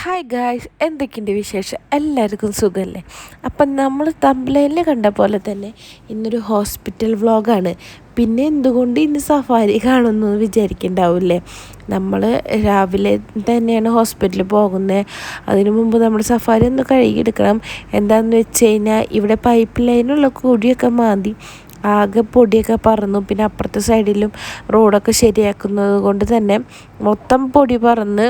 Hi guys എന്തൊക്കെയുണ്ട് വിശേഷം? എല്ലാവർക്കും സുഖമല്ലേ? അപ്പം നമ്മൾ തമ്പലയിൽ കണ്ട പോലെ തന്നെ ഇന്നൊരു ഹോസ്പിറ്റൽ വ്ളോഗാണ്. പിന്നെ എന്തുകൊണ്ട് ഇന്ന് സഫാരി കാണുന്നു എന്ന് വിചാരിക്കണ്ടാവില്ലേ? നമ്മൾ രാവിലെ തന്നെയാണ് ഹോസ്പിറ്റലിൽ പോകുന്നത്. അതിനു മുമ്പ് നമ്മൾ സഫാരി ഒന്ന് കഴുകിയെടുക്കണം. എന്താണെന്ന് വെച്ച് കഴിഞ്ഞാൽ ഇവിടെ പൈപ്പ് ലൈനുള്ള കൂടിയൊക്കെ മാന്തി ആകെ പൊടിയൊക്കെ പറന്നു. പിന്നെ അപ്പുറത്തെ സൈഡിലും റോഡൊക്കെ ശരിയാക്കുന്നത് കൊണ്ട് തന്നെ മൊത്തം പൊടി പറന്ന്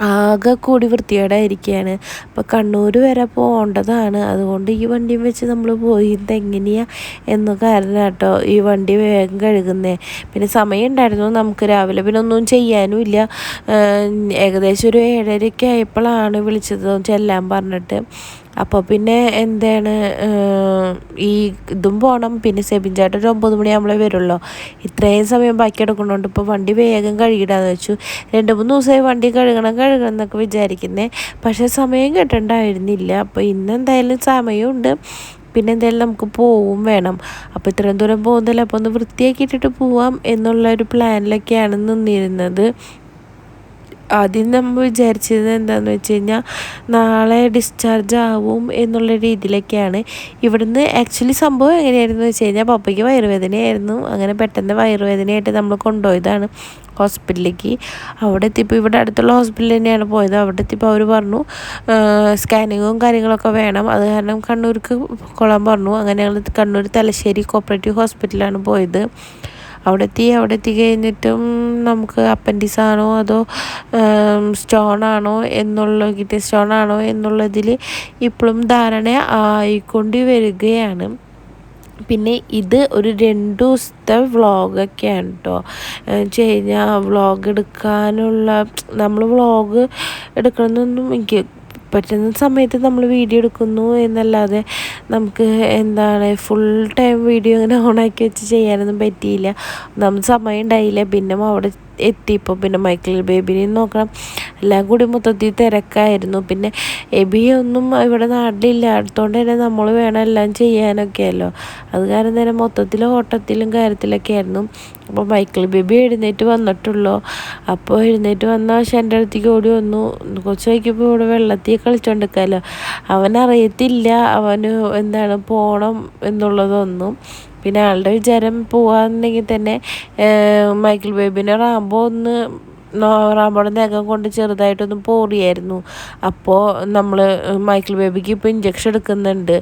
ആകെ കൂടി വൃത്തികേടായിരിക്കുകയാണ് അപ്പോൾ കണ്ണൂർ വരെ പോകേണ്ടതാണ്. അതുകൊണ്ട് ഈ വണ്ടിയും വെച്ച് നമ്മൾ പോയി. എങ്ങനെയാണ് എന്ന കാരണം കേട്ടോ ഈ വണ്ടി വേഗം കഴുകുന്നേ. പിന്നെ സമയം ഉണ്ടായിരുന്നു നമുക്ക് രാവിലെ പിന്നെ ഒന്നും ചെയ്യാനും ഇല്ല. ഏകദേശം ഒരു ഏഴരയ്ക്ക് ആയപ്പോഴാണ് വിളിച്ചത്. ചെല്ലാൻ പറഞ്ഞിട്ട്. അപ്പോൾ പിന്നെ എന്താണ് ഈ ഇതും പോകണം പിന്നെ സെബിൻ ചേട്ടൻ ഒരു ഒമ്പത് മണിയാകുമ്പോഴേ വരുള്ളൂ. ഇത്രയും സമയം ബാക്കി എടുക്കുന്നുണ്ട് ഇപ്പോൾ വണ്ടി വേഗം കഴുകിടാന്ന് വെച്ചു. രണ്ട് മൂന്ന് ദിവസമായി വണ്ടി കഴുകണം കഴുകണം എന്നൊക്കെ വിചാരിക്കുന്നത് പക്ഷേ സമയം കിട്ടണ്ടായിരുന്നില്ല. അപ്പോൾ ഇന്ന് എന്തായാലും സമയമുണ്ട് പിന്നെ എന്തായാലും നമുക്ക് പോവും വേണം. അപ്പോൾ ഇത്രയും ദൂരം പോകുന്നില്ല അപ്പോൾ ഒന്ന് വൃത്തിയാക്കിയിട്ടിട്ട് പോവാം എന്നുള്ള ഒരു പ്ലാനിലൊക്കെയാണ് നിന്നിരുന്നത്. ആദ്യം നമ്മൾ വിചാരിച്ചത് എന്താണെന്ന് വെച്ച് കഴിഞ്ഞാൽ നാളെ ഡിസ്ചാർജ് ആവും എന്നുള്ള രീതിയിലൊക്കെയാണ്. ഇവിടുന്ന് ആക്ച്വലി സംഭവം എങ്ങനെയായിരുന്നു വെച്ച് കഴിഞ്ഞാൽ പപ്പയ്ക്ക് വയറുവേദനയായിരുന്നു. അങ്ങനെ പെട്ടെന്ന് വയറുവേദനയായിട്ട് നമ്മൾ കൊണ്ടുപോയതാണ് ഹോസ്പിറ്റലിലേക്ക്. അവിടെ എത്തിയപ്പോൾ ഇവിടെ അടുത്തുള്ള ഹോസ്പിറ്റലിൽ തന്നെയാണ് പോയത്. അവിടെ എത്തിയപ്പോൾ അവർ പറഞ്ഞു സ്കാനിങ്ങും കാര്യങ്ങളൊക്കെ വേണം. അത് കാരണം കണ്ണൂർക്ക് കൊള്ളാൻ പറഞ്ഞു. അങ്ങനെ ഞങ്ങൾ കണ്ണൂർ തലശ്ശേരി കോപ്പറേറ്റീവ് ഹോസ്പിറ്റലാണ് പോയത്. അവിടെ എത്തി അവിടെ എത്തി കഴിഞ്ഞിട്ടും നമുക്ക് അപ്പൻഡിസ് ആണോ അതോ സ്റ്റോൺ ആണോ എന്നുള്ള കിട്ടിയ സ്റ്റോൺ ആണോ എന്നുള്ളതിൽ ഇപ്പോഴും ധാരണ ആയിക്കൊണ്ട് വരികയാണ്. പിന്നെ ഇത് ഒരു രണ്ട് ദിവസത്തെ വ്ളോഗൊക്കെയാണ് കേട്ടോ വെച്ച് കഴിഞ്ഞാൽ വ്ളോഗ് എടുക്കാനുള്ള നമ്മൾ വ്ളോഗ് എടുക്കണമെന്നൊന്നും എനിക്ക് പറ്റുന്ന സമയത്ത് നമ്മൾ വീഡിയോ എടുക്കുന്നു എന്നല്ലാതെ നമുക്ക് എന്താണ് ഫുൾ ടൈം വീഡിയോ ഇങ്ങനെ ഓണാക്കി വെച്ച് ചെയ്യാനൊന്നും പറ്റിയില്ല. നമുക്ക് സമയം ഉണ്ടായില്ല. പിന്നെ അവിടെ എത്തിയപ്പോൾ പിന്നെ മൈക്കിൾ ബേബിനെയും നോക്കണം. എല്ലാം കൂടി മൊത്തത്തിൽ തിരക്കായിരുന്നു. പിന്നെ എബിയൊന്നും ഇവിടെ നാട്ടിലില്ല. അടുത്തോണ്ട് തന്നെ നമ്മൾ വേണം എല്ലാം ചെയ്യാനൊക്കെയല്ലോ. അത് കാരണം തന്നെ മൊത്തത്തിൽ ഓട്ടത്തിലും കാര്യത്തിലൊക്കെ ആയിരുന്നു. അപ്പോൾ മൈക്കിൾ ബേബി എഴുന്നേറ്റ് വന്നിട്ടുള്ളൂ. അപ്പോൾ എഴുന്നേറ്റ് വന്ന പക്ഷേ എന്റെ അടുത്തേക്ക് ഓടി വന്നു. കുറച്ച് വയ്ക്കുമ്പോൾ ഇവിടെ വെള്ളത്തിൽ കളിച്ചോണ്ടിരിക്കാമല്ലോ. അവനറിയത്തില്ല അവന് എന്താണ് പോകണം എന്നുള്ളതൊന്നും. പിന്നെ ആളുടെ വിചാരം പോവാന്നുണ്ടെങ്കിൽ തന്നെ മൈക്കിൾ ബേബിനെ റാംബോ ഒന്ന് റാമ്പോടെ നഖം കൊണ്ട് ചെറുതായിട്ടൊന്ന് പോറിയായിരുന്നു അപ്പോൾ നമ്മൾ മൈക്കിൾ ബേബിക്ക് ഇപ്പോൾ ഇഞ്ചക്ഷൻ എടുക്കുന്നുണ്ട്.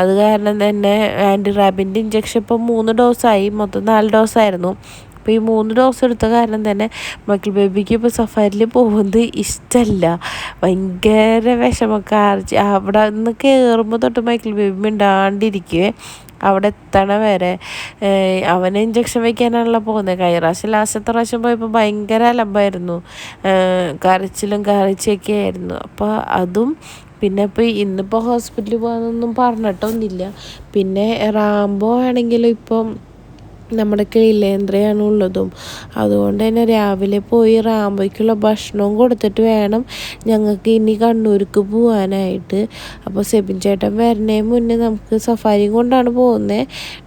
അത് കാരണം തന്നെ ആന്റി റാബിന്റെ ഇഞ്ചക്ഷൻ ഇപ്പോൾ മൂന്ന് ഡോസായി മൊത്തം നാല് ഡോസായിരുന്നു അപ്പോൾ ഈ മൂന്ന് ഡോസ് എടുത്ത കാരണം തന്നെ മൈക്കിൾ ബേബിക്ക് ഇപ്പോൾ സഫാരിയിൽ പോകുന്നത് ഇഷ്ടമല്ല ഭയങ്കര വിഷമക്കാർ അവിടെ നിന്ന് കയറുമ്പോൾ തൊട്ട് മൈക്കിൾ ബേബി മിണ്ടാണ്ടിരിക്കുവേ. അവിടെ എത്തണ വരെ അവന് ഇഞ്ചക്ഷൻ വയ്ക്കാനാണല്ലോ പോകുന്നത്. കഴിഞ്ഞ പ്രാവശ്യം ലാസ്റ്റത്തെ പ്രാവശ്യം പോയപ്പോൾ ഭയങ്കര അലമ്പായിരുന്നു. കരച്ചിലും കരച്ചൊക്കെ ആയിരുന്നു. അപ്പോൾ അതും പിന്നെ ഇപ്പോൾ ഇന്നിപ്പോൾ ഹോസ്പിറ്റലിൽ പോകാനൊന്നും പറഞ്ഞിട്ടൊന്നുമില്ല. പിന്നെ റാംബോ ആണെങ്കിലും ഇപ്പം നമ്മുടെ കിളിലേന്ദ്രയാണ് ഉള്ളതും അതുകൊണ്ട് തന്നെ രാവിലെ പോയി റാംബോയ്ക്കുള്ള ഭക്ഷണവും കൊടുത്തിട്ട് വേണം ഞങ്ങൾക്ക് ഇനി കണ്ണൂർക്ക് പോകാനായിട്ട് അപ്പോൾ സെബിൻ ചേട്ടൻ വരണേ മുന്നേ നമുക്ക് സഫാരി കൊണ്ടാണ് പോകുന്നത്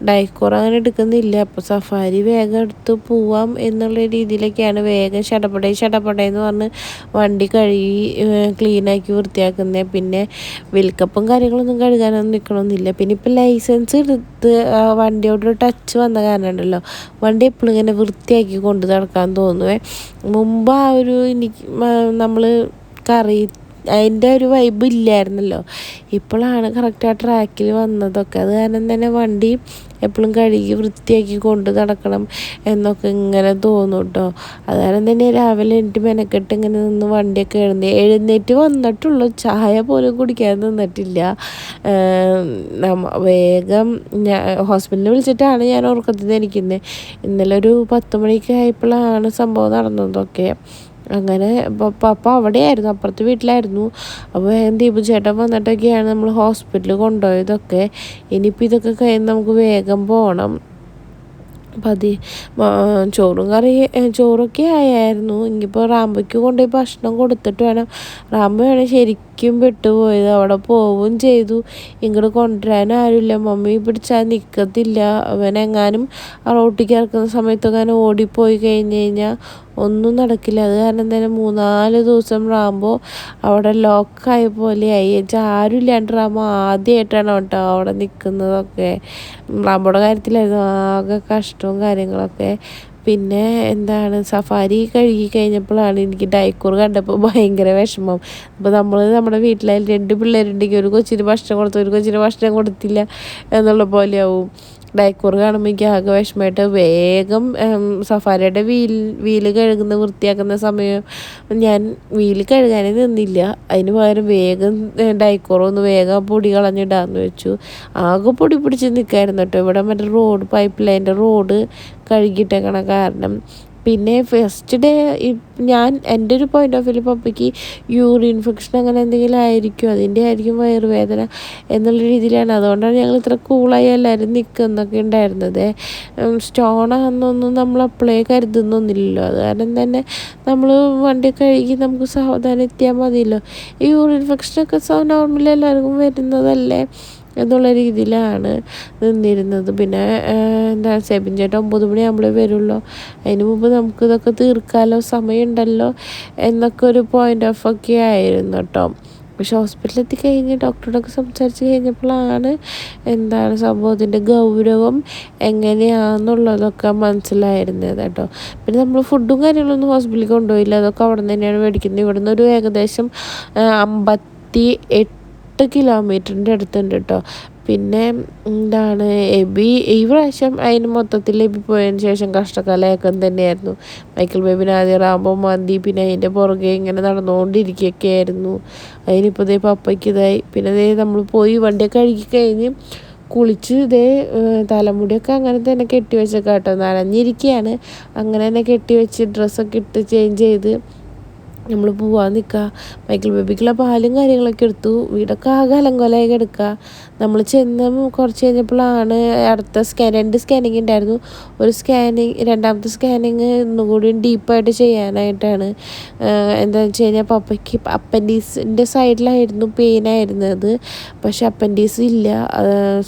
ഡൈക്കോർ അങ്ങനെ എടുക്കുന്നില്ല. അപ്പോൾ സഫാരി വേഗം എടുത്ത് പോവാം എന്നുള്ള രീതിയിലൊക്കെയാണ് വേഗം ചടപടേ ചടപടേ എന്ന് പറഞ്ഞ് വണ്ടി കഴുകി ക്ലീനാക്കി വൃത്തിയാക്കുന്നത് പിന്നെ വിൽക്കപ്പും കാര്യങ്ങളൊന്നും കഴുകാനൊന്നും നിൽക്കണമെന്നില്ല പിന്നെ ഇപ്പോൾ ലൈസൻസ് എടുത്ത് വണ്ടിയോട് ടച്ച് വന്ന കാരണം ഉണ്ടല്ലോ. വണ്ടി എപ്പോഴും ഇങ്ങനെ വൃത്തിയാക്കി കൊണ്ട് നടക്കാൻ തോന്നുവേ. മുമ്പ് ആ ഒരു എനിക്ക് നമ്മൾ കറി അതിന്റെ ഒരു വൈബ് ഇല്ലായിരുന്നല്ലോ. ഇപ്പോഴാണ് കറക്റ്റ് ട്രാക്കിൽ വന്നതൊക്കെ. അത് കാരണം തന്നെ വണ്ടി എപ്പോഴും കഴുകി വൃത്തിയാക്കി കൊണ്ട് നടക്കണം എന്നൊക്കെ ഇങ്ങനെ തോന്നും കേട്ടോ. അത് കാരണം തന്നെ രാവിലെ എനിക്ക് മെനക്കെട്ട് ഇങ്ങനെ നിന്ന് വണ്ടിയൊക്കെ എഴുന്നേ എഴുന്നേറ്റ് വന്നിട്ടുള്ളൂ. ചായ പോലും കുടിക്കാൻ നിന്നിട്ടില്ല. വേഗം ഞാൻ ഹോസ്പിറ്റലിൽ വിളിച്ചിട്ടാണ് ഞാൻ ഉറക്കത്തിൽ ഇരിക്കുന്നത് ഇന്നലെ ഒരു പത്ത് മണിക്ക് ആയപ്പോഴാണ് സംഭവം നടന്നതൊക്കെ. അങ്ങനെ പപ്പ അവിടെയായിരുന്നു അപ്പുറത്തെ വീട്ടിലായിരുന്നു. അപ്പോൾ ദീപു ചേട്ടൻ വന്നിട്ടൊക്കെയാണ് നമ്മൾ ഹോസ്പിറ്റലിൽ കൊണ്ടുപോയതൊക്കെ. ഇനിയിപ്പോൾ ഇതൊക്കെ കഴിഞ്ഞ് നമുക്ക് വേഗം പോകണം പതി ചോറും കറി ചോറൊക്കെ ആയായിരുന്നു. ഇനിയിപ്പോൾ റാമ്പയ്ക്ക് കൊണ്ടുപോയി ഭക്ഷണം കൊടുത്തിട്ട് വേണം. റാമ്പ വേണം ശരിക്കും പെട്ടുപോയത് അവിടെ പോവുകയും ചെയ്തു. ഇങ്ങോട്ട് കൊണ്ടുവരാൻ ആരുമില്ല. മമ്മി പിടിച്ചാൽ നിൽക്കത്തില്ല അവനെങ്ങാനും ആ റോട്ടിക്ക് ഇറക്കുന്ന സമയത്തൊക്കെ ഓടിപ്പോയി കഴിഞ്ഞ് കഴിഞ്ഞാൽ ഒന്നും നടക്കില്ല. അത് കാരണം തന്നെ മൂന്നാൽ ദിവസം റാമ്പോ അവിടെ ലോക്കായ പോലെയായി. വെച്ചാൽ ആരും ഇല്ലാണ്ട് റാമ്പോ ആദ്യമായിട്ടാണ് കേട്ടോ അവിടെ നിൽക്കുന്നതൊക്കെ റാമ്പോയുടെ കാര്യത്തിലായിരുന്നു ആകെ കഷ്ടവും കാര്യങ്ങളൊക്കെ. പിന്നെ എന്താണ് സഫാരി കഴുകി കഴിഞ്ഞപ്പോഴാണ് എനിക്ക് ഡൈക്കൂർ കണ്ടപ്പോൾ ഭയങ്കര വിഷമം. അപ്പോൾ നമ്മൾ നമ്മുടെ വീട്ടിലായാലും രണ്ട് പിള്ളേരുണ്ടെങ്കിൽ ഒരു കൊച്ചിന് ഭക്ഷണം കൊടുത്തു ഒരു കൊച്ചിന് ഭക്ഷണം കൊടുത്തില്ല എന്നുള്ള പോലെയാവും. ഡൈക്കൂർ കാണുമ്പോൾ എനിക്ക് ആകെ വിഷമമായിട്ട് വേഗം സഫാരിയുടെ വീൽ വീൽ കഴുകുന്ന വൃത്തിയാക്കുന്ന സമയം ഞാൻ വീൽ കഴുകാനേ നിന്നില്ല. അതിന് പകരം വേഗം ഡൈക്കൂർ ഒന്ന് വേഗം പൊടി കളഞ്ഞിടാന്ന് വെച്ചു. ആകെ പൊടി പിടിച്ച് നിൽക്കായിരുന്നു കേട്ടോ. ഇവിടെ മറ്റേ റോഡ് പൈപ്പ് ലൈന്റെ റോഡ് കഴുകിയിട്ടേക്കണ കാരണം. പിന്നെ ഫസ്റ്റ് ഡേ ഞാൻ എന്റെ ഒരു പോയിന്റ് ഓഫ് വ്യൂ പപ്പയ്ക്ക് യൂറിൻ ഇൻഫെക്ഷൻ അങ്ങനെ എന്തെങ്കിലും ആയിരിക്കും അതിന്റെ ആയിരിക്കും വയറുവേദന എന്നുള്ള രീതിയിലാണ്. അതുകൊണ്ടാണ് ഞങ്ങൾ ഇത്ര കൂളായി എല്ലാവരും നിൽക്കുന്നൊക്കെ ഉണ്ടായിരുന്നത്. സ്റ്റോൺ ആണെന്നൊന്നും നമ്മൾ അപ്ലൈ കരുതുന്നൊന്നുമില്ലല്ലോ. അത് കാരണം തന്നെ നമ്മൾ വണ്ടി കഴുകി നമുക്ക് സാവധാനം എത്തിയാൽ മതിയല്ലോ. ഈ യൂറിൻ ഇൻഫെക്ഷനൊക്കെ നോർമലി എല്ലാവർക്കും വരുന്നതല്ലേ? എന്നുള്ള രീതിയിലാണ് നിന്നിരുന്നത്. പിന്നെ എന്താ സെബിൻ ചേട്ടൻ ഒമ്പത് മണിയാകുമ്പോഴേ വരുള്ളൂ. അതിന് മുമ്പ് നമുക്ക് ഇതൊക്കെ തീർക്കാമല്ലോ സമയമുണ്ടല്ലോ? എന്നൊക്കെ ഒരു പോയിന്റ് ഓഫ് ഒക്കെ ആയിരുന്നു കേട്ടോ. പക്ഷെ ഹോസ്പിറ്റലിൽ എത്തിക്കഴിഞ്ഞ് ഡോക്ടറോടൊക്കെ സംസാരിച്ച് കഴിഞ്ഞപ്പോഴാണ് എന്താണ് സംഭവത്തിന്റെ ഗൗരവം എങ്ങനെയാണെന്നുള്ളതൊക്കെ മനസ്സിലായിരുന്നത് കേട്ടോ. പിന്നെ നമ്മൾ ഫുഡും കാര്യങ്ങളൊന്നും ഹോസ്പിറ്റലിൽ കൊണ്ടുപോയില്ല. അതൊക്കെ അവിടെ തന്നെയാണ് മേടിക്കുന്നത്. ഇവിടുന്ന് ഒരു ഏകദേശം അമ്പത്തി എട്ട് എട്ട് കിലോമീറ്ററിന്റെ അടുത്തുണ്ട് കേട്ടോ പിന്നെ എന്താണ് എബി ഈ പ്രാവശ്യം അതിന് മൊത്തത്തിൽ എബി പോയതിന് ശേഷം കഷ്ടക്കാലയക്കം തന്നെയായിരുന്നു. മൈക്കിൾ ബേബിന് ആദ്യം റാമ്പോ മന്തി പിന്നെ അതിന്റെ പുറകെ ഇങ്ങനെ നടന്നുകൊണ്ടിരിക്കുകയൊക്കെ ആയിരുന്നു അതിനിപ്പോൾ ഇതേ പപ്പയ്ക്ക് ഇതായി. പിന്നെ ഇതേ നമ്മൾ പോയി വണ്ടിയൊക്കെ കഴുകി കഴിഞ്ഞ് കുളിച്ച് ഇതേ തലമുടിയൊക്കെ അങ്ങനെ തന്നെ കെട്ടി വെച്ചേക്കാട്ടോ നനഞ്ഞിരിക്കുകയാണ് അങ്ങനെ തന്നെ കെട്ടി വെച്ച് ഡ്രസ്സൊക്കെ ഇട്ട് ചേഞ്ച് ചെയ്ത് നമ്മൾ പോവാൻ നിൽക്കുക മൈക്കിൾ ബേബിക്കുള്ള പാലും കാര്യങ്ങളൊക്കെ എടുത്തു. വീടൊക്കെ ആകെ അലങ്കോലമായി കിടക്കുക നമ്മൾ ചെന്ന് കുറച്ച് കഴിഞ്ഞപ്പോഴാണ് അടുത്ത സ്കാൻ രണ്ട് സ്കാനിങ് ഉണ്ടായിരുന്നു. ഒരു സ്കാനിങ് രണ്ടാമത്തെ സ്കാനിങ് ഒന്നുകൂടി ഡീപ്പായിട്ട് ചെയ്യാനായിട്ടാണ്. എന്താണെന്ന് വെച്ച് കഴിഞ്ഞാൽ പപ്പയ്ക്ക് അപ്പൻഡീസിന്റെ സൈഡിലായിരുന്നു പെയിൻ ആയിരുന്നത്. പക്ഷെ അപ്പൻഡീസ് ഇല്ല.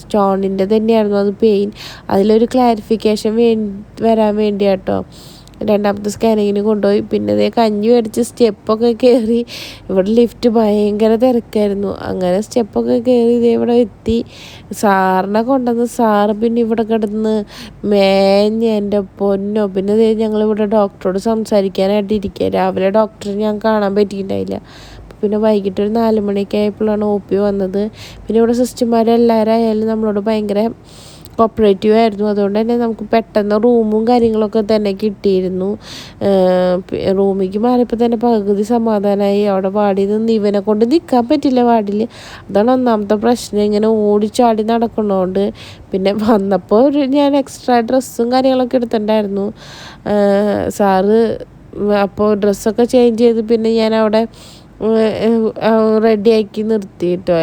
സ്റ്റോണിന്റെ തന്നെയായിരുന്നു അത് പെയിൻ അതിലൊരു ക്ലാരിഫിക്കേഷൻ വേ വരാൻ വേണ്ടിയാട്ടോ. രണ്ടാമത്തെ സ്കാനിങ്ങിന് കൊണ്ടുപോയി. പിന്നെ ഇതേ കഞ്ഞി മേടിച്ച് സ്റ്റെപ്പൊക്കെ കയറി ഇവിടെ ലിഫ്റ്റ് ഭയങ്കര തിരക്കായിരുന്നു. അങ്ങനെ സ്റ്റെപ്പൊക്കെ കയറി ഇതേ ഇവിടെ എത്തി. സാറിനെ കൊണ്ടുവന്ന് സാറ് പിന്നെ ഇവിടെ കിടന്ന് മേഞ്ഞ് എന്റെ പൊന്നോ. പിന്നെ ഇതേ ഞങ്ങളിവിടെ ഡോക്ടറോട് സംസാരിക്കാനായിട്ട് ഇരിക്കുക. രാവിലെ ഡോക്ടറെ ഞാൻ കാണാൻ പറ്റിയിട്ടുണ്ടായില്ല. പിന്നെ വൈകിട്ട് ഒരു നാല് മണിയൊക്കെ ആയപ്പോഴാണ് ഒ പി വന്നത്. പിന്നെ ഇവിടെ സിസ്റ്റർമാരെല്ലാവരും ആയാലും നമ്മളോട് ഭയങ്കര കോപ്പറേറ്റീവ് ആയിരുന്നു. അതുകൊണ്ട് തന്നെ നമുക്ക് പെട്ടെന്ന് റൂമും കാര്യങ്ങളൊക്കെ തന്നെ കിട്ടിയിരുന്നു. റൂമിലേക്ക് മാറിയപ്പോൾ തന്നെ പകുതി സമാധാനമായി അവിടെ വാടി നിന്ന് ഇവനെ കൊണ്ട് നിൽക്കാൻ പറ്റില്ല വാടിൽ അതാണ് ഒന്നാമത്തെ പ്രശ്നം. ഇങ്ങനെ ഓടിച്ചാടി നടക്കണോണ്ട് പിന്നെ വന്നപ്പോൾ ഒരു ഞാൻ എക്സ്ട്രാ ഡ്രസ്സും കാര്യങ്ങളൊക്കെ എടുത്തിട്ടുണ്ടായിരുന്നു. സാറ് അപ്പോൾ ഡ്രസ്സൊക്കെ ചേഞ്ച് ചെയ്ത് പിന്നെ ഞാൻ അവിടെ റെഡിയാക്കി നിർത്തി കേട്ടോ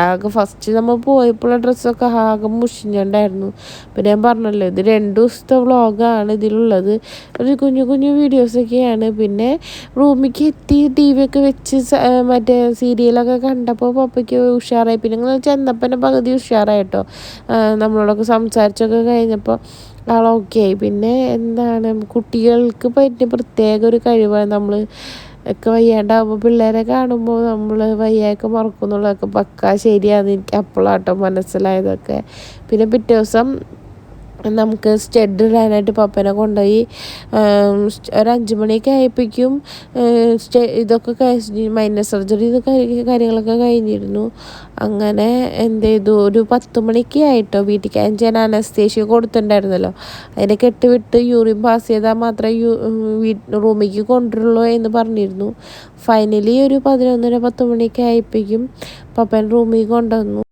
ആകെ ഫസ്റ്റ് നമ്മൾ പോയപ്പോൾ ഡ്രസ്സൊക്കെ ആകെ മുഷിഞ്ഞുണ്ടായിരുന്നു. അപ്പം ഞാൻ പറഞ്ഞല്ലോ ഇത് രണ്ട് ദിവസത്തെ വ്ളോഗാണ് ഇതിലുള്ളത്. ഒരു കുഞ്ഞു കുഞ്ഞു വീഡിയോസൊക്കെയാണ് പിന്നെ റൂമിലേക്ക് എത്തി ടി വി ഒക്കെ വെച്ച് മറ്റേ സീരിയലൊക്കെ കണ്ടപ്പോൾ പപ്പയ്ക്ക് ഉഷാറായി. പിന്നെ നിങ്ങൾ ചെന്നപ്പനെ പകുതി ഉഷാറായിട്ടോ നമ്മളോടൊക്കെ സംസാരിച്ചൊക്കെ കഴിഞ്ഞപ്പോൾ ആൾ ഓക്കെ ആയി. പിന്നെ എന്താണ് കുട്ടികൾക്ക് പറ്റിയ പ്രത്യേക ഒരു കഴിവാണ് നമ്മൾ ഒക്കെ വയ്യാണ്ടാകുമ്പോൾ പിള്ളേരെ കാണുമ്പോൾ നമ്മൾ വയ്യായൊക്കെ മറക്കുന്നുള്ളതൊക്കെ പക്കാ ശരിയാണെന്ന് എനിക്ക് അപ്പോഴാട്ടോ മനസ്സിലായതൊക്കെ. പിന്നെ പിറ്റേ ദിവസം നമുക്ക് സ്റ്റെഡ് ഇടാനായിട്ട് പപ്പനെ കൊണ്ടുപോയി ഒരു അഞ്ച് മണിയൊക്കെ ആയപ്പോഴേക്കും സ്റ്റെ ഇതൊക്കെ കഴിഞ്ഞ് മൈനർ സർജറി ഇതൊക്കെ കാര്യങ്ങളൊക്കെ കഴിഞ്ഞിരുന്നു. അങ്ങനെ എന്ത് ചെയ്തു? ഒരു പത്ത് മണിക്ക് ആയിട്ടോ വീട്ടിൽ ഞാൻ അനസ്തേഷ്യ കൊടുത്തിട്ടുണ്ടായിരുന്നല്ലോ. അതിനെ കെട്ടിവിട്ട് യൂറിൻ പാസ് ചെയ്താൽ മാത്രമേ യൂ റൂമിലേക്ക് കൊണ്ടുവരുള്ളൂ എന്ന് പറഞ്ഞിരുന്നു. ഫൈനലി ഒരു പതിനൊന്നര പത്ത് മണിയൊക്കെ ആയപ്പോഴേക്കും പപ്പൻ റൂമിൽ കൊണ്ടുവന്നു.